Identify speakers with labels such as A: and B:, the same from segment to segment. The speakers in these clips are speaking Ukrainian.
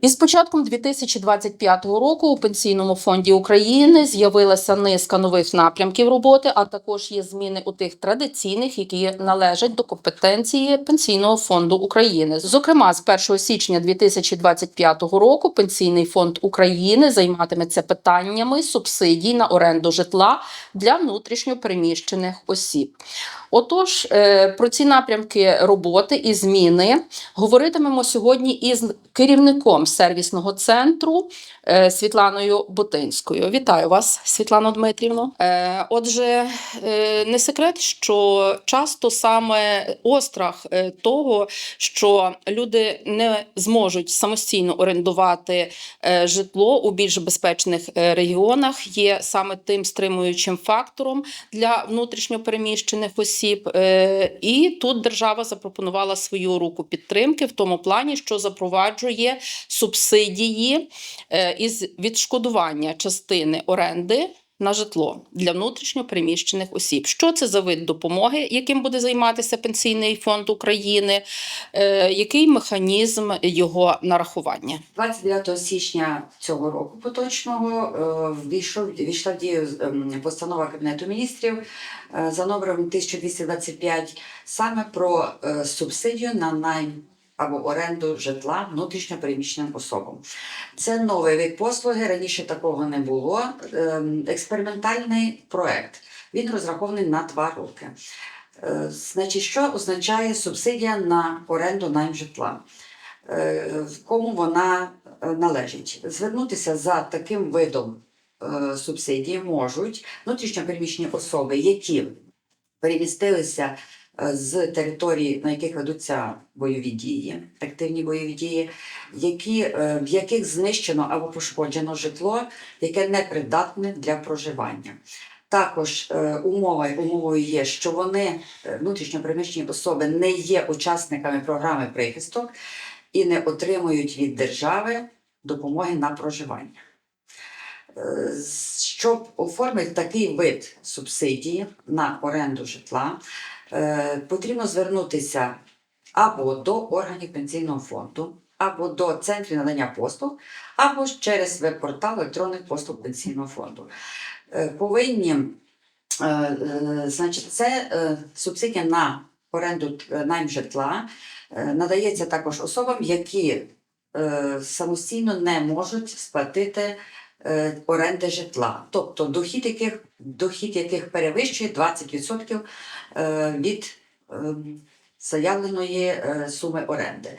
A: Із початком 2025 року у Пенсійному фонді України з'явилася низка нових напрямків роботи, а також є зміни у тих традиційних, які належать до компетенції Пенсійного фонду України. Зокрема, з 1 січня 2025 року Пенсійний фонд України займатиметься питаннями субсидій на оренду житла для внутрішньо переміщених осіб. Отож, е, про ці напрямки роботи і зміни говоритимемо сьогодні із керівником сервісного центру е, Світланою Бутинською. Вітаю вас, Світлано Дмитрівно. Е, Отже, е, не секрет, що часто саме острах того, що люди не зможуть самостійно орендувати житло у більш безпечних регіонах, є саме тим стримуючим фактором для внутрішньопереміщених осіб. І тут держава запропонувала свою руку підтримки в тому плані, що запроваджує субсидії е, із відшкодування частини оренди. На житло для внутрішньопереміщених осіб. Що це за вид допомоги, яким буде займатися Пенсійний фонд України? Е, який механізм його нарахування?
B: 29 січня цього року поточного е, ввійшов війшла в дію ем, постанова Кабінету міністрів е, за номером 1225 саме про е, субсидію на найм або оренду житла внутрішньо переміщеним особам. Це новий вид послуги. Раніше такого не було. Ем, Експериментальний проект. Він розрахований на два роки. Е, Значить, що означає субсидія на оренду найм житла? Е, в кому вона е, належить. Звернутися за таким видом субсидії можуть внутрішньопереміщені особи, які перемістилися з територій, на яких ведуться бойові дії, активні бойові дії, які, е, в яких знищено або пошкоджено житло, яке непридатне для проживання. Також е, умовою є, що вони, е, внутрішньопереміщені особи, не є учасниками програми прихисток і не отримують від держави допомоги на проживання. Е, Щоб оформити такий вид субсидії на оренду житла, е, потрібно звернутися або до органів пенсійного фонду, або до центрів надання послуг, або через веб-портал електронних послуг пенсійного фонду. Е, Повинні, е, е, значить, це е, субсидія на оренду е, найм житла е, надається також особам, які е, самостійно не можуть сплатити е, оренди житла, тобто дохід яких, дохід яких перевищує 20% е, від е, заявленої е, суми оренди.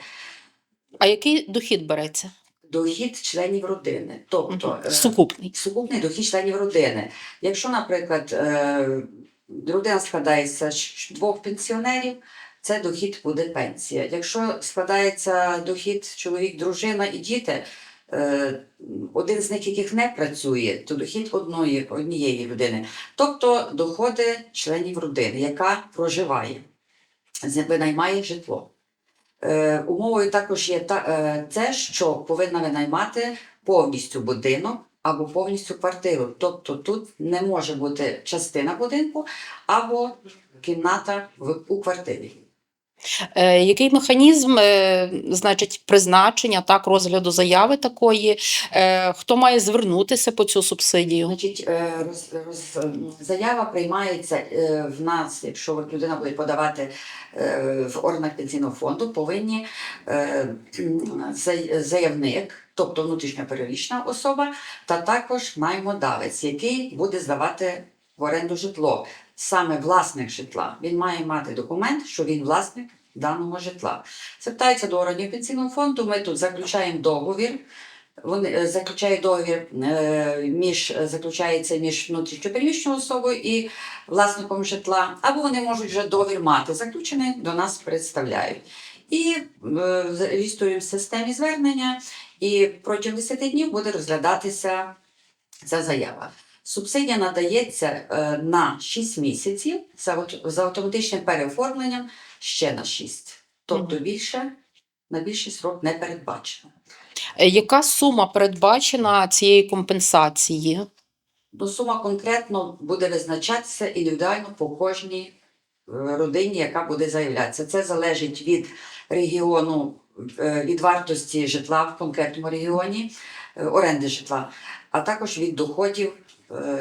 A: А який дохід береться?
B: Дохід членів родини, тобто е,
A: Сукупний.
B: сукупний дохід членів родини. Якщо, наприклад, е, родина складається з двох пенсіонерів, це дохід буде пенсія. Якщо складається дохід чоловік, дружина і діти, е, один з них, яких не працює, то дохід одної, однієї людини, тобто доходи членів родини, яка проживає, винаймає житло. Е, умовою також є е, те, що повинна винаймати повністю будинок або повністю квартиру. Тобто тут не може бути частина будинку або кімната у квартирі.
A: Е, який механізм, е, значить, призначення так розгляду заяви такої? Е, хто має звернутися по цю субсидію?
B: Значить, роз, роз, заява приймається в нас, якщо людина буде подавати в органах пенсійного фонду, повинні заявник, тобто внутрішньопереміщена особа, та також наймодавець, який буде здавати в оренду житло. Саме власник житла. Він має мати документ, що він власник даного житла. Звертається до органів пенсійного фонду. Ми тут заключаємо договір. Вони е, заключають договір е, між заключається між внутрішньопереміщеною особою і власником житла, або вони можуть вже договір мати заключений, до нас представляють. І е, реєструємо в системі звернення, і протягом 10 днів буде розглядатися ця заява. Субсидія надається е, на 6 місяців за, автоматичним переоформленням ще на 6. Тобто більше на більший срок не передбачено.
A: Е, Яка сума передбачена цієї компенсації?
B: Ну, сума конкретно буде визначатися індивідуально по кожній е, родині, яка буде заявлятися. Це залежить від регіону від вартості житла в конкретному регіоні, оренди житла, а також від доходів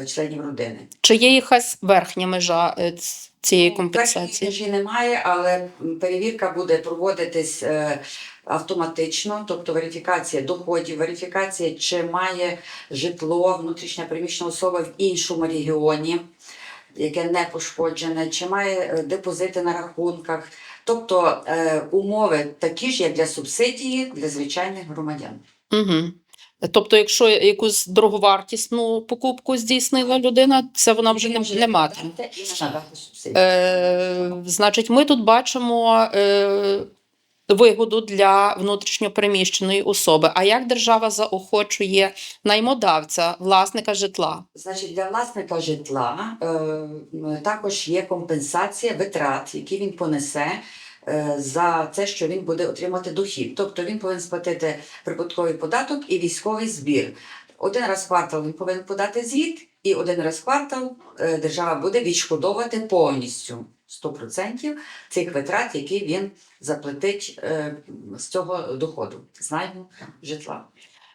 B: членів родини.
A: Чи є якась верхня межа е, цієї
B: Першої
A: компенсації?
B: межі немає, але перевірка буде проводитись е, автоматично, тобто верифікація доходів, верифікація, чи має житло внутрішня приміщена особа в іншому регіоні, яке не пошкоджене, чи має е, депозити на рахунках. Тобто е, умови такі ж, як для субсидії для звичайних громадян.
A: Угу. Тобто, якщо якусь дороговартісну покупку здійснила людина, це вона вже не, не матиме. Е, значить, ми тут бачимо е, вигоду для внутрішньопереміщеної особи. А як держава заохочує наймодавця, власника житла?
B: Значить, для власника житла е, також є компенсація витрат, які він понесе за те, що він буде отримати дохід. Тобто він повинен сплатити прибутковий податок і військовий збір. Один раз в квартал він повинен подати звіт, і один раз в квартал е, держава буде відшкодовувати повністю 100% цих витрат, які він заплатить е, з цього доходу, з найму житла.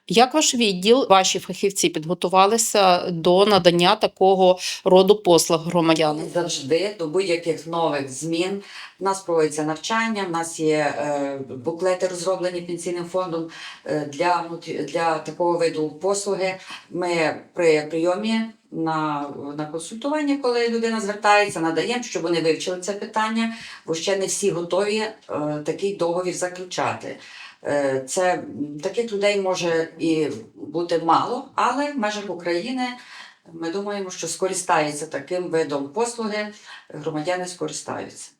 A: Як ваш відділ, ваші фахівці підготувалися до надання такого роду послуг громадянам?
B: Завжди до будь-яких нових змін. У нас проводиться навчання, в нас є е, буклети, розроблені пенсійним фондом е, для, для такого виду послуги. Ми при прийомі на, на консультування, коли людина звертається, надаємо, щоб вони вивчили це питання, бо ще не всі готові е, такий договір заключати. Е, Це таких людей може і бути мало, але в межах України ми думаємо, що скористаються таким видом послуги, громадяни скористаються.